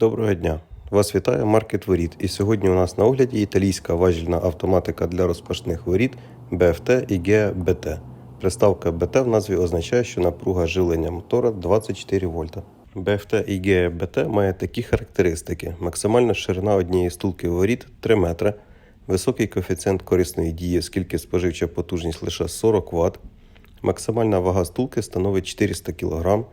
Доброго дня! Вас вітає маркет воріт. І сьогодні у нас на огляді італійська важільна автоматика для розпашних воріт BFT і GBT. Приставка BT в назві означає, що напруга живлення мотора 24 вольта. BFT і GBT має такі характеристики: максимальна ширина однієї стулки воріт 3 метри, високий коефіцієнт корисної дії, оскільки споживча потужність лише 40 Вт, максимальна вага стулки становить 400 кг,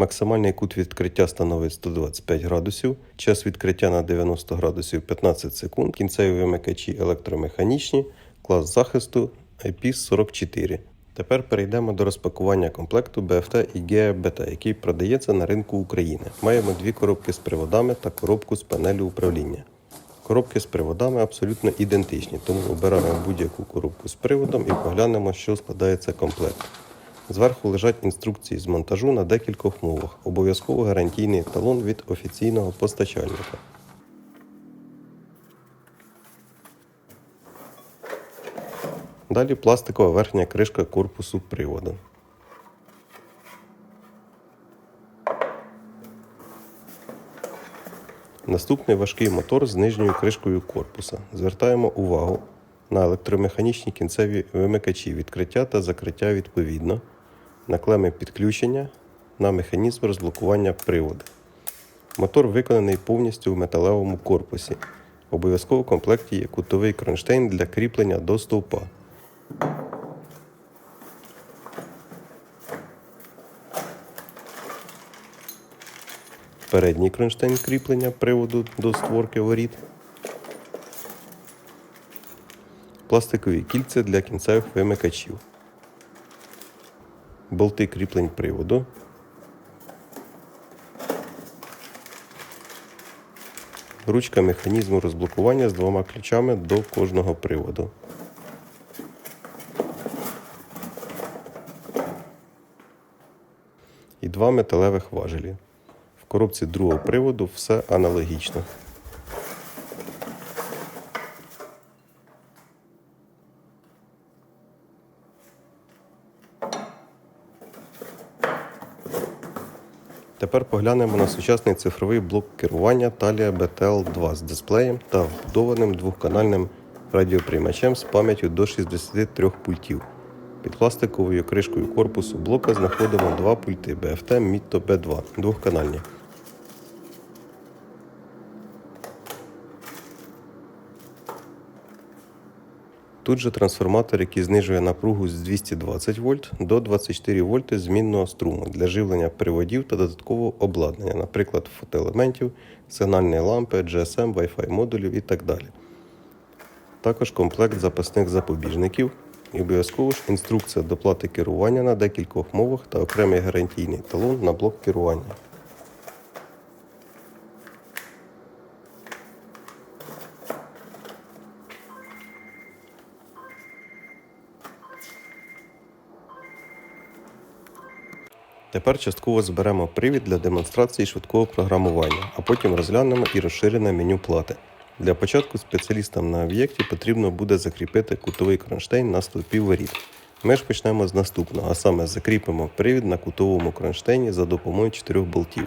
Максимальний кут відкриття становить 125 градусів, час відкриття на 90 градусів 15 секунд, кінцеві вимикачі електромеханічні, клас захисту IP44. Тепер перейдемо до розпакування комплекту BFT і GBT, який продається на ринку України. Маємо дві коробки з приводами та коробку з панелю управління. Коробки з приводами абсолютно ідентичні, тому обираємо будь-яку коробку з приводом і поглянемо, що складається комплект. Зверху лежать інструкції з монтажу на декількох мовах. Обов'язково гарантійний талон від офіційного постачальника. Далі пластикова верхня кришка корпусу приводу. Наступний важкий мотор з нижньою кришкою корпуса. Звертаємо увагу на електромеханічні кінцеві вимикачі відкриття та закриття відповідно, на клеми підключення, на механізм розблокування приводу. Мотор виконаний повністю в металевому корпусі. Обов'язково в комплекті є кутовий кронштейн для кріплення до стовпа. Передній кронштейн кріплення приводу до створки воріт. Пластикові кільця для кінцевих вимикачів. Болти кріплень приводу. Ручка механізму розблокування з двома ключами до кожного приводу. І два металевих важелі. В коробці другого приводу все аналогічно. Тепер поглянемо на сучасний цифровий блок керування Talia BTL2 з дисплеєм та вбудованим двохканальним радіоприймачем з пам'яттю до 63 пультів. Під пластиковою кришкою корпусу блока знаходимо два пульти BFT Mitto B2 двохканальні. Тут же трансформатор, який знижує напругу з 220 вольт до 24 вольти змінного струму для живлення приводів та додаткового обладнання, наприклад, фотоелементів, сигнальної лампи, GSM, Wi-Fi модулів і так далі. Також комплект запасних запобіжників і обов'язково ж інструкція до плати керування на декількох мовах та окремий гарантійний талон на блок керування. Тепер частково зберемо привід для демонстрації швидкого програмування, а потім розглянемо і розширене меню плати. Для початку спеціалістам на об'єкті потрібно буде закріпити кутовий кронштейн на стовпі воріт. Ми ж почнемо з наступного, а саме закріпимо привід на кутовому кронштейні за допомогою чотирьох болтів.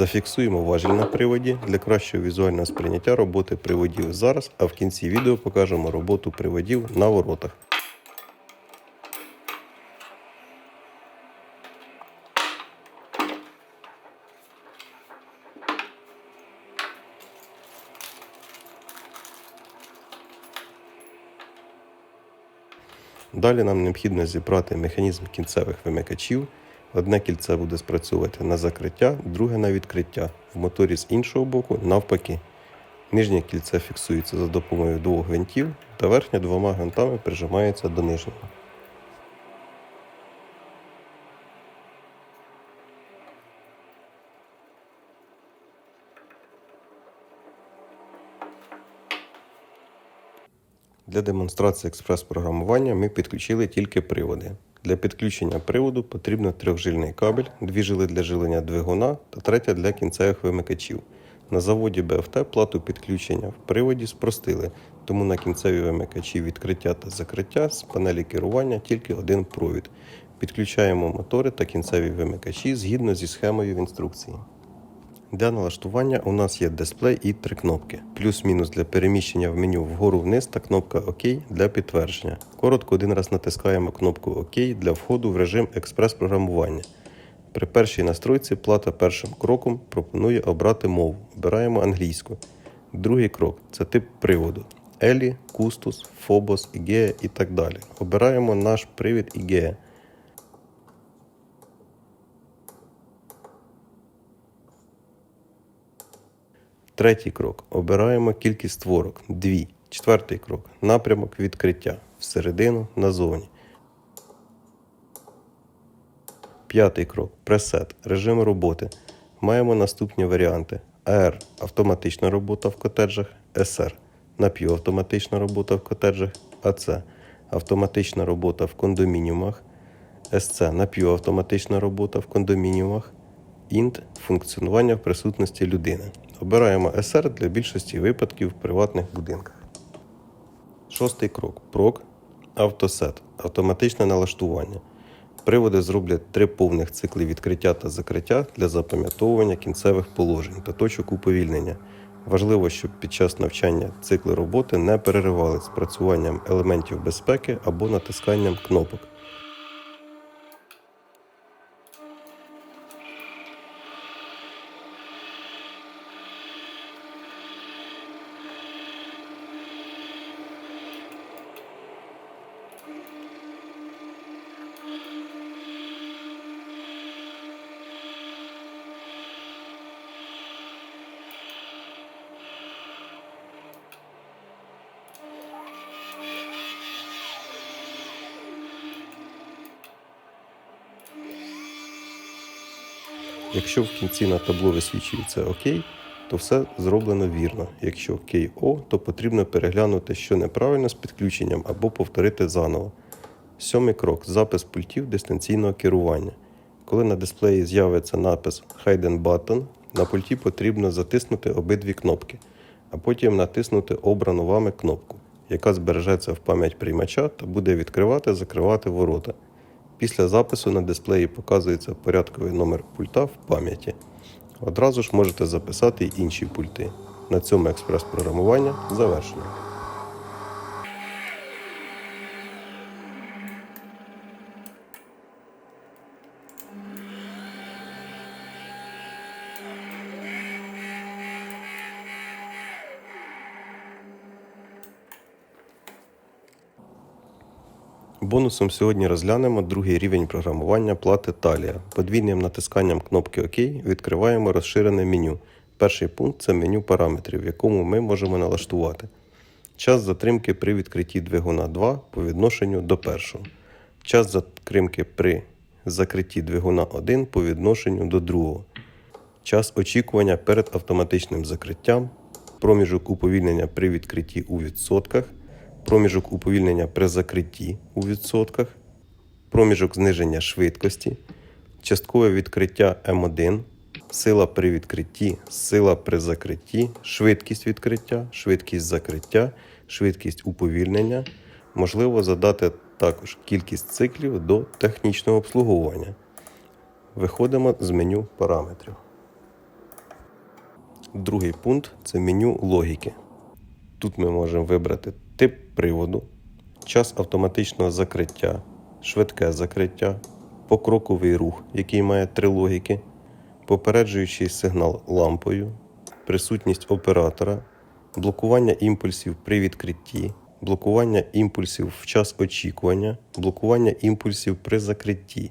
Зафіксуємо важіль на приводі для кращого візуального сприйняття роботи приводів зараз, а в кінці відео покажемо роботу приводів на воротах. Далі нам необхідно зібрати механізм кінцевих вимикачів, Одне кільце буде спрацьовувати на закриття, друге на відкриття. В моторі з іншого боку навпаки. Нижнє кільце фіксується за допомогою двох гвинтів, та верхнє двома гвинтами прижимається до нижнього. Для демонстрації експрес-програмування ми підключили тільки приводи. Для підключення приводу потрібно трьохжильний кабель, дві жили для жилення двигуна та третя для кінцевих вимикачів. На заводі БФТ плату підключення в приводі спростили, тому на кінцеві вимикачі відкриття та закриття з панелі керування тільки один провід. Підключаємо мотори та кінцеві вимикачі згідно зі схемою в інструкції. Для налаштування у нас є дисплей і три кнопки. Плюс-мінус для переміщення в меню вгору-вниз та кнопка ОК для підтвердження. Коротко один раз натискаємо кнопку ОК для входу в режим експрес-програмування. При першій настройці плата першим кроком пропонує обрати мову. Обираємо англійську. Другий крок це тип приводу. Елі, Кустус, Фобос, Ігея і так далі. Обираємо наш привід Ігея. Третій крок. Обираємо кількість створок 2. Четвертий крок. Напрямок відкриття. Всередину назовні. П'ятий крок. Пресет. Режим роботи. Маємо наступні варіанти: AR автоматична робота в котеджах, SR напівавтоматична робота в котеджах, AC автоматична робота в кондомініумах, SC напівавтоматична робота в кондомініумах, INT функціонування в присутності людини. Обираємо SR для більшості випадків в приватних будинках. Шостий крок. Прок. Автосет. Автоматичне налаштування. Приводи зроблять три повних цикли відкриття та закриття для запам'ятовування кінцевих положень та точок уповільнення. Важливо, щоб під час навчання цикли роботи не переривали з працюванням елементів безпеки або натисканням кнопок. Якщо в кінці на табло висвічується ОК, то все зроблено вірно. Якщо КО, то потрібно переглянути, що неправильно з підключенням або повторити заново. Сьомий крок запис пультів дистанційного керування. Коли на дисплеї з'явиться напис Hidden Button, на пульті потрібно затиснути обидві кнопки, а потім натиснути обрану вами кнопку, яка збережеться в пам'ять приймача та буде відкривати закривати ворота. Після запису на дисплеї показується порядковий номер пульта в пам'яті. Одразу ж можете записати й інші пульти. На цьому експрес-програмування завершено. Бонусом сьогодні розглянемо другий рівень програмування плати Талія. Подвійним натисканням кнопки ОК відкриваємо розширене меню. Перший пункт це меню параметрів, в якому ми можемо налаштувати. Час затримки при відкритті двигуна 2 по відношенню до першого. Час затримки при закритті двигуна 1 по відношенню до другого. Час очікування перед автоматичним закриттям. Проміжок уповільнення при відкритті у відсотках проміжок уповільнення при закритті у відсотках, проміжок зниження швидкості, часткове відкриття М1, сила при відкритті, сила при закритті, швидкість відкриття, швидкість закриття, швидкість уповільнення. Можливо задати також кількість циклів до технічного обслуговування. Виходимо з меню параметрів. Другий пункт це меню логіки. Тут ми можемо вибрати приводу, час автоматичного закриття, швидке закриття, покроковий рух, який має три логіки, попереджуючий сигнал лампою, присутність оператора, блокування імпульсів при відкритті, блокування імпульсів в час очікування, блокування імпульсів при закритті.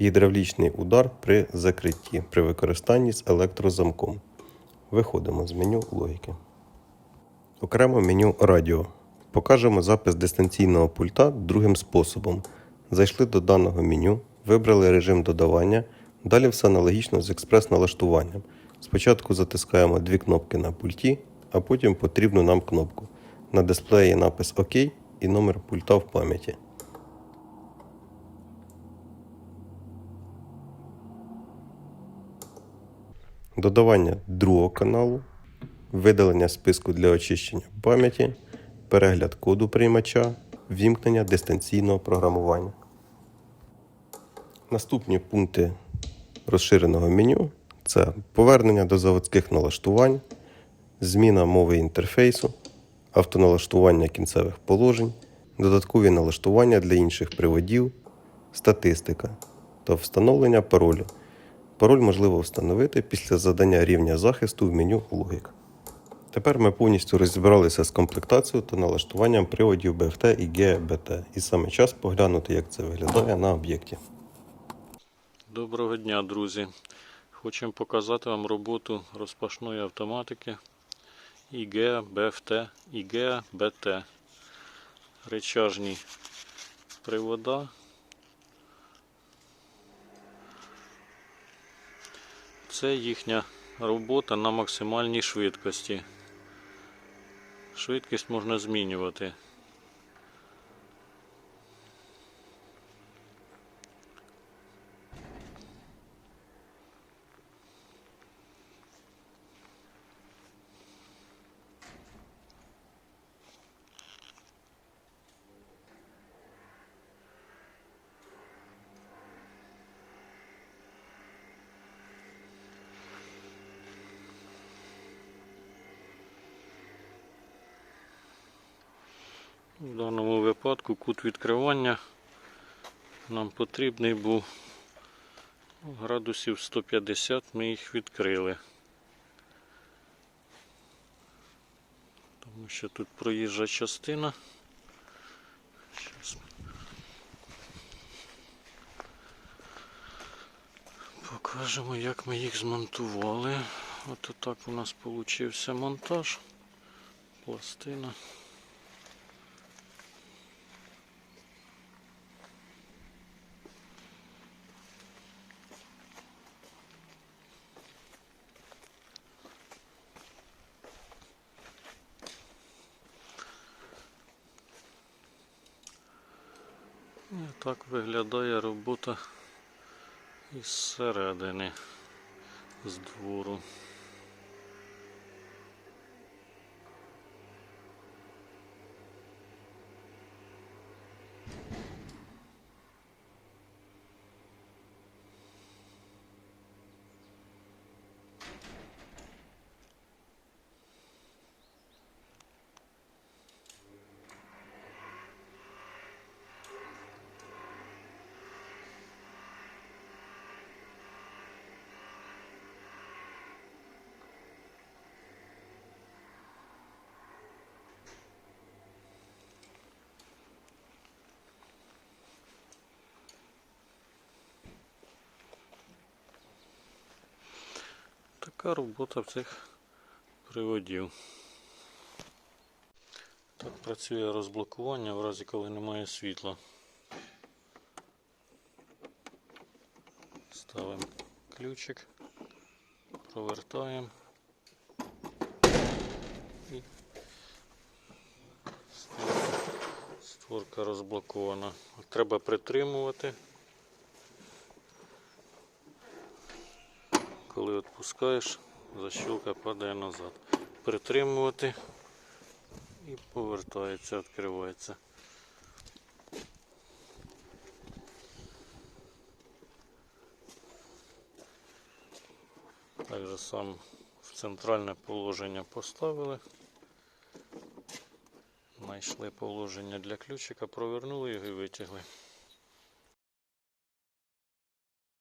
Гідравлічний удар при закритті при використанні з електрозамком. Виходимо з меню логіки. Окремо меню радіо. Покажемо запис дистанційного пульта другим способом. Зайшли до даного меню, вибрали режим додавання. Далі все аналогічно з експрес-налаштуванням. Спочатку затискаємо дві кнопки на пульті, а потім потрібну нам кнопку. На дисплеї напис ОК і номер пульта в пам'яті. Додавання другого каналу, видалення списку для очищення пам'яті, перегляд коду приймача, вімкнення дистанційного програмування. Наступні пункти розширеного меню це повернення до заводських налаштувань, зміна мови інтерфейсу, автоналаштування кінцевих положень, додаткові налаштування для інших приводів, статистика та встановлення паролю. Пароль можливо встановити після задання рівня захисту в меню логік. Тепер ми повністю розібралися з комплектацією та налаштуванням приводів BFT і GBT. І саме час поглянути, як це виглядає на об'єкті. Доброго дня, друзі! Хочемо показати вам роботу розпашної автоматики IGEA BFT, IGEA BT. Речажні привода. Це їхня робота на максимальній швидкості. Швидкість можна змінювати. В даному випадку кут відкривання нам потрібний був градусів 150, ми їх відкрили. Тому що тут проїжджа частина. Покажемо, як ми їх змонтували. От так у нас получився монтаж. Пластина. І так виглядає робота із середини, з двору. Така робота цих приводів. Так працює розблокування в разі коли немає світла. Ставимо ключик, провертаємо і створка розблокована. Треба притримувати. Коли відпускаєш, защілка падає назад. Притримувати і повертається, відкривається. Так же сам в центральне положення поставили. Знайшли положення для ключика, провернули його і витягли.